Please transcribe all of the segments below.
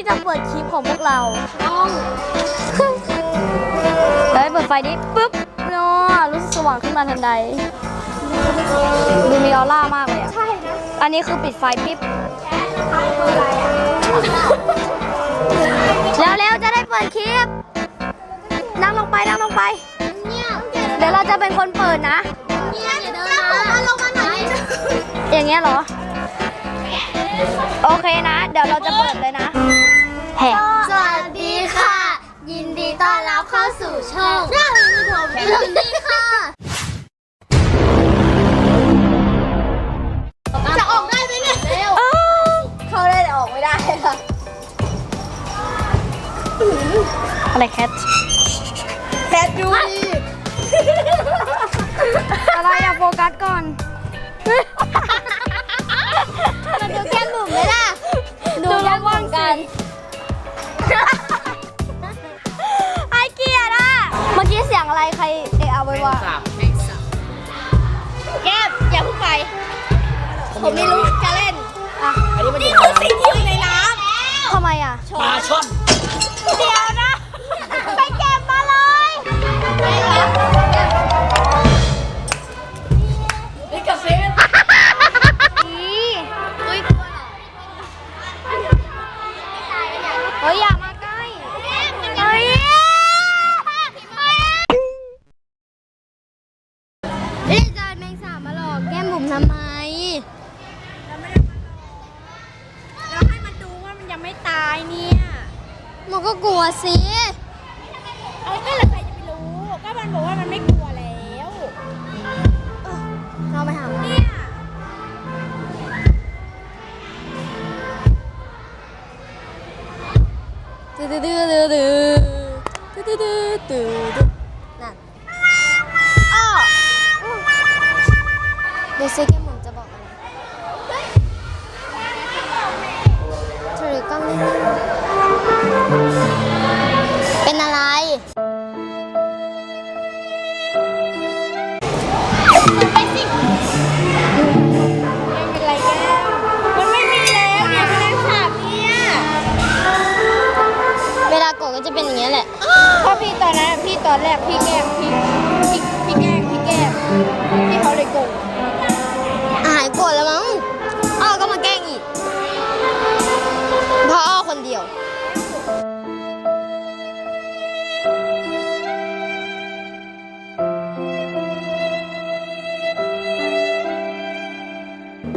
ที่จะเปิดคลิปของพวกเราต้องเดี๋ยวให้เปิดไฟนี้ปุ๊บเนาะรู้สึกสว่างขึ้นมาทันใด ดูมีออร่ามากเลยอะใช่นะอันนี้คือปิดไฟปิ๊บแล้วๆจะได้เปิดคลิป นั่งลงไปนั่งลงไป เนี่ยเดี๋ยวเราจะเป็นคนเปิดนะ เนี่ยเดี๋ยวเดินมาลงมาหน่อยอย่างเงี้ยเหรอ โอเคนะ เดี๋ยวเราจะเปิดเลยนะ แห่สวัสดีค่ะ ยินดีต้อนรับเข้าสู่ช่องเรื่องมือผมยินดีค่ะ จะออกได้ไหมเนี่ยเร็วเข้าได้แต่ออกไม่ได้ค่ะอะไรแคทแพทดูดิอะไรอะโฟกัสก่อน เอะเอาไว้ว่าแก้มอย่าเพิ่งไป ผมไม่รู้จะเล่นอะนี่คือสิ่งที่อยู่ในน้ทำไมอะปลาช่อน ก็กลัวสิเอาก็เลยใครจะไปรู้ ก็มันบอกว่ามันไม่กลัวแล้วเราไปหามันเนี่ยดื้อดื้อดื้อดื้อดื้อดื้อดื้อดื้อดื้อนั่นอ้อดูซิแก้มบุ๋มจะบอกอะไรถือกล้องนิ่ง ก็จะเป็นอย่างเงี้ยแหละเพราะพี่ตอนนั้นพี่ตอนแรกพี่แกล้งพี่พี่พี่แกล้งพี่แกล้งพี่เขาเลยโกรธหายโกรธแล้วมั้งอ้อก็มาแกล้งอีกเพราะอ้อคนเดียว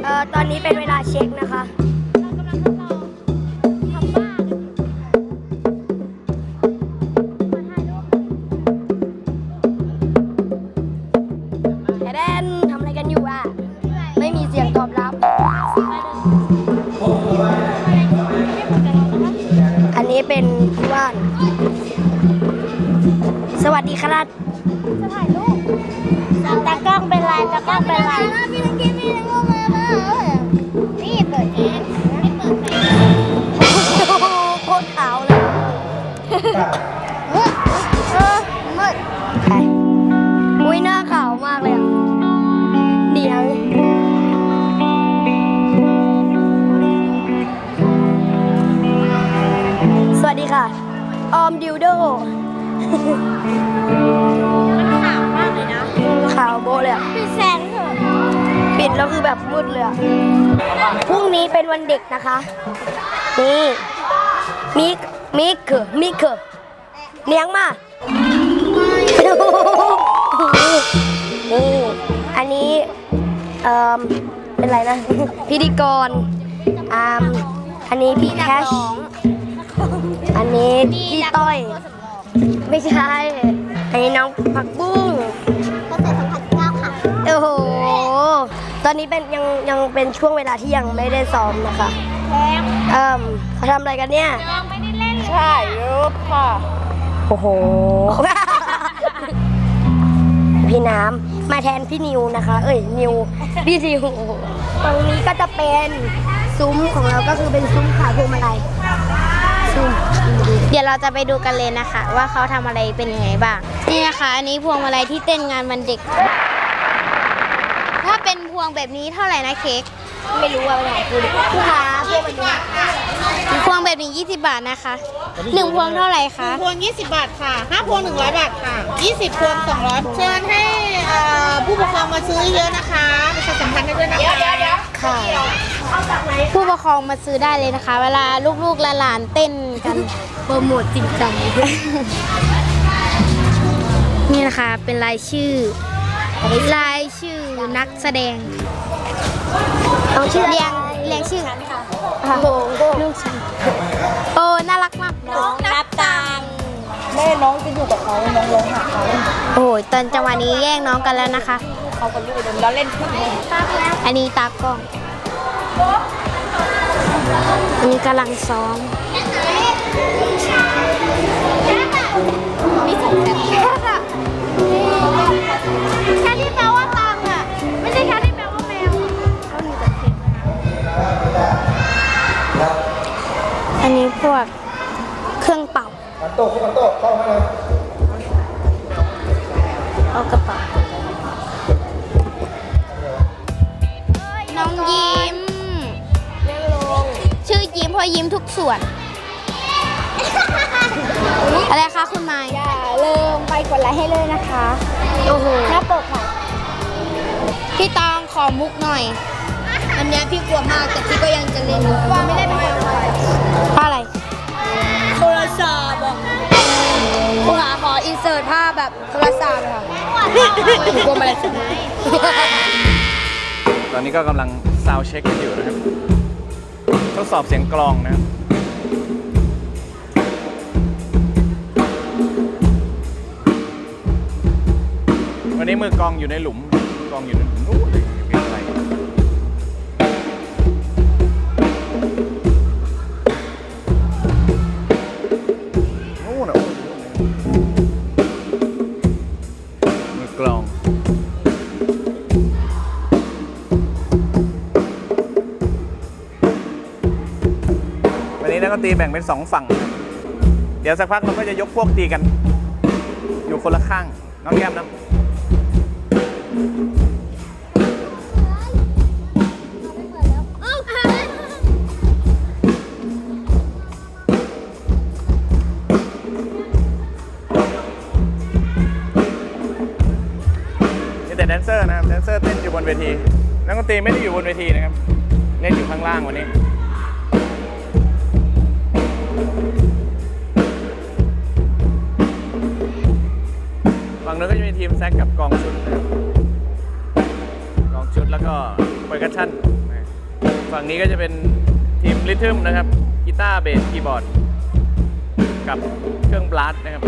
เอ่อตอนนี้เป็นเวลาเช็คนะคะ กล้องเป็นไรพี่ตะกี้พี่ตะกี้มามานี่เปิดแอร์ไม่เปิดแอร์โคตรขาวเลยเออมืดไปอุ้ยหน้าขาวมากเลยอะเดี๋ยวสวัสดีค่ะ ออมดิวโดมันขาวมากเลยนะ ขาวโบะเลยอะพี่แซงเถอะปิดแล้วคือแบบมืดเลยอะพรุ่งนี้เป็นวันเด็กนะคะ นี่มิกมิกเกอร์มิกเกอร์เลี้ยงมานี่อันนี้เอ่อเป็นไรนะ พิธีกรอ่ามอันนี้พี่แคชอันนี้พี่ต้อย ไม่ใช่ อันนี้น้องผักบุ้ง ตอนนี้เป็นยังยังเป็นช่วงเวลาที่ยังไม่ได้ซ้อมนะคะแพงเอ่มเขาทำอะไรกันเนี่ยยังไม่ได้เล่นใช่รูปค่ะ โอ้โห พี่น้ำมาแทนพี่นิวนะคะ เอ้ยนิว พี่นิวตรงนี้ก็จะเป็นซุ้มของเราก็คือเป็นซุ้มขายพวงมาลัยซุ้มเดี๋ยวเราจะไปดูกันเลยนะคะ ว่าเขาทำอะไรเป็นยังไงบ้าง นี่นะคะ อันนี้พวงมาลัยที่เต้นงานวันเด็กถ้าเป็นพ วงแบบนี้เท่าไหร่นะเค้กไม่รู้ว่าเป็นของคุณผู้ค้าพวกมันนี้พวงแบบแบบนี้ 20 บาทนะคะหนึ่งพวงเท่าไหร่คะพวง 20 บาทค่ะ5พวง 100 บาทค่ะ 20 พวง 200 เชิญให้เอ่อผู้ปกครองมาซื้อเยอะนะคะประชาสัมพันธ์ให้ด้วยนะคะค่ะผู้ปกครองมาซื้อได้เลยนะคะ เวลาลูกๆหลานๆเต้นกันโปรโมทจริงจังนี่นะคะเป็นรายชื่อรายชื่อ นักแสดงเอาชื่อเรียงเรียงชื่อโอ้โหลูกฉันโอ้น่ารักมากน้องนับตังแม่น้องจะอยู่กับเขาน้องร้องหาเขาโอ้ยตอนจังหวะนี้แย่งน้องกันแล้วนะคะเขากับลูกเดิมแล้วเล่นขึ้นอันนี้ตากล้องอันนี้กำลังซ้อมแค่ พวกเครื่องเป่ามันโตมันโตเข้ามาเลยเอากระเป๋าน้องยิ้มชื่อยิ้มเพราะยิ้มทุกส่วน อะไรคะคุณไม้อย่าเริ่มไปกดไลค์ให้เลยนะคะ โอ้โหหน้าปกค่ะ พี่ตองขอมุกหน่อย อันนี้พี่กลัวมากแต่พี่ก็ยังจะเล่นว่าไม่ได้เป็นคนเพราะอะไรโทรศัพท์อะครูหาขออินเสิร์ตภาพแบบโทรศัพท์ค่ะกลัวอะไรสุดตอนนี้ก็กำลังซาวเช็คกันอยู่นะครับ ทดสอบเสียงกลองนะครับวันนี้มือกลองอยู่ในหลุมกลองอยู่ในหลุมนู้นเลย นนี้นักดนตรีแบ่งเป็นสองฝั่ง เดี๋ยวสักพักเราก็จะยกพวกตีกัน อยู่คนละข้างน้องแก้มนะมีแต่แดนเซอร์นะครับแดนเซอร์เต้นอยู่บนเวทีนักดนตรีไม่ได้อยู่บนเวทีนะครับเล่นอยู่ข้างล่างวันนี้ ฝั่งนู้นก็จะมีทีมแซกกับกองชุดนะครับกองชุดแล้วก็เปอร์คัชชั่นนะฝั่งนี้ก็จะเป็นทีมริทึมนะครับกีตาร์เบสคีย์บอร์ด กับเครื่องบลัสนะครับ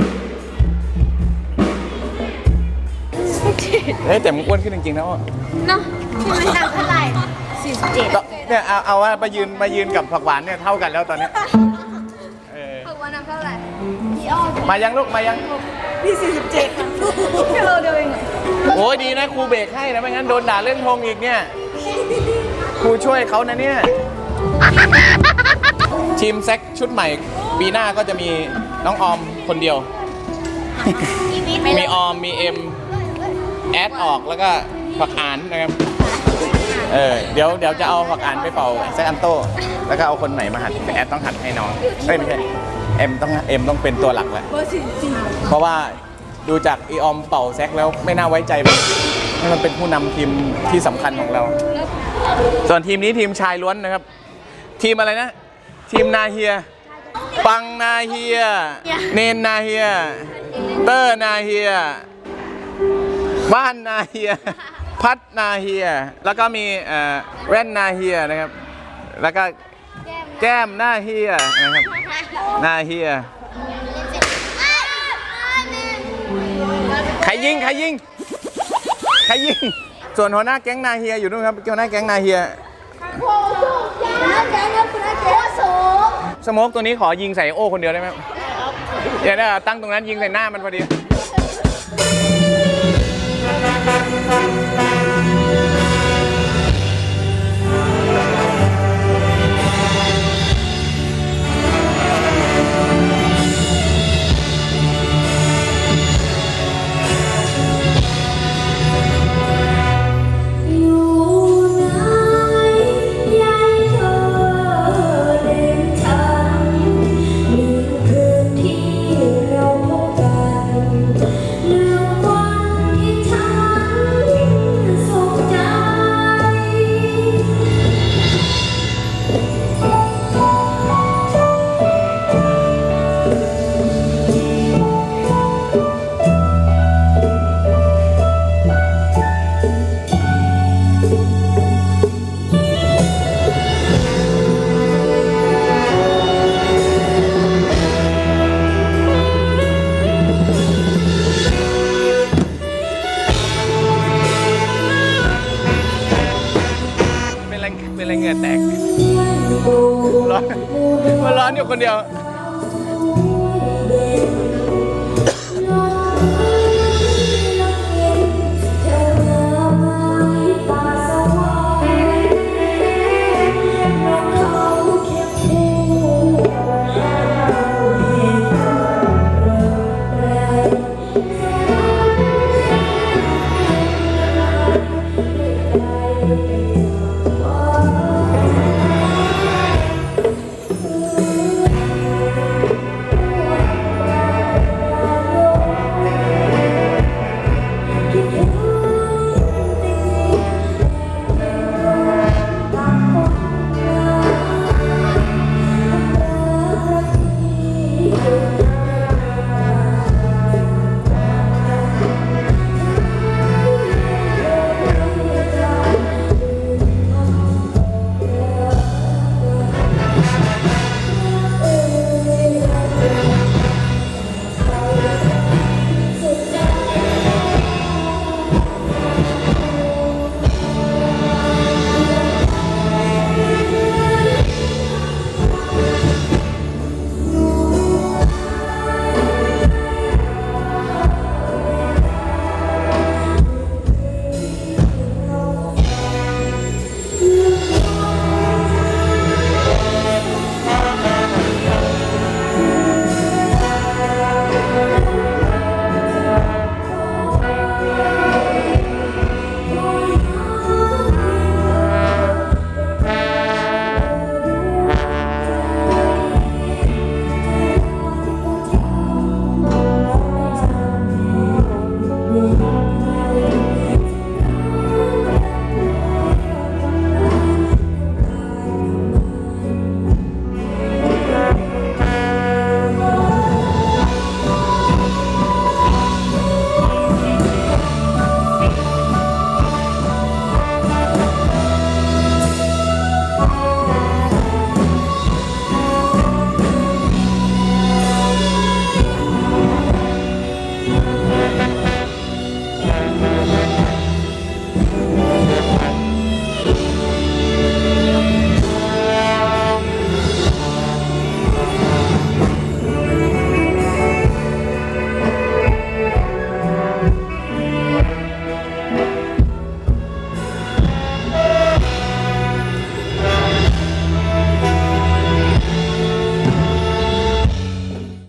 เฮ้ยแต่มึงอ้วนขึ้นจริงๆนะว่ะเท่าไหร่ก็เนี่ยเอาเอาว่ามายืนมายืนกับผักหวานเนี่ยเท่ากันแล้วตอนนี้เออวันนั้นเท่าไหร่มายังลูกมายัง กิโลเราเดียวเองโอ้ยดีนะครูเบรกให้นะไม่งั้นโดนด่าเรื่องธงอีกเนี่ยครูช่วยเขานะเนี่ย ทีมแซกชุดใหม่ ปีหน้าก็จะมีน้องออมคนเดียว มีออมมีเอ็มแอดออกแล้วก็ฝักอ่านนะครับเออเดี๋ยวเดี๋ยวจะเอาฝักอ่านไปเป่าแซกอันโต้แล้วก็เอาคนใหม่มาหัดแต่แอดต้องหัดให้น้องเอ้ยไม่ใช่ เอ็มต้องเอ็มต้องเป็นตัวหลักแหละเพราะว่าดูจากอีออมเป่าแซกแล้วไม่น่าไว้ใจมันให้มันเป็นผู้นำทีมที่สำคัญของเรา ส่วนทีมนี้ทีมชายล้วนนะครับ ทีมอะไรนะ ทีมนาเฮีย ปังนาเฮีย เนนนาเฮีย เตอร์นาเฮีย บ้านนาเฮีย พัดนาเฮีย แล้วก็มีเอ่อแว่นนาเฮียนะครับ แล้วก็ แก้มหน้าเฮียนะครับหน้าเฮียใครยิงใครยิงใครยิงส่วนหัวหน้าแก๊งนาเฮียอยู่นู่นครับหัวหน้าแก๊งนาเฮียสโมกตัวนี้ขอยิงใส่โอ้คนเดียวได้ไหมเดี๋ยวนะตั้งตรงนั้นยิงใส่หน้ามันพอดี 我哪有空调？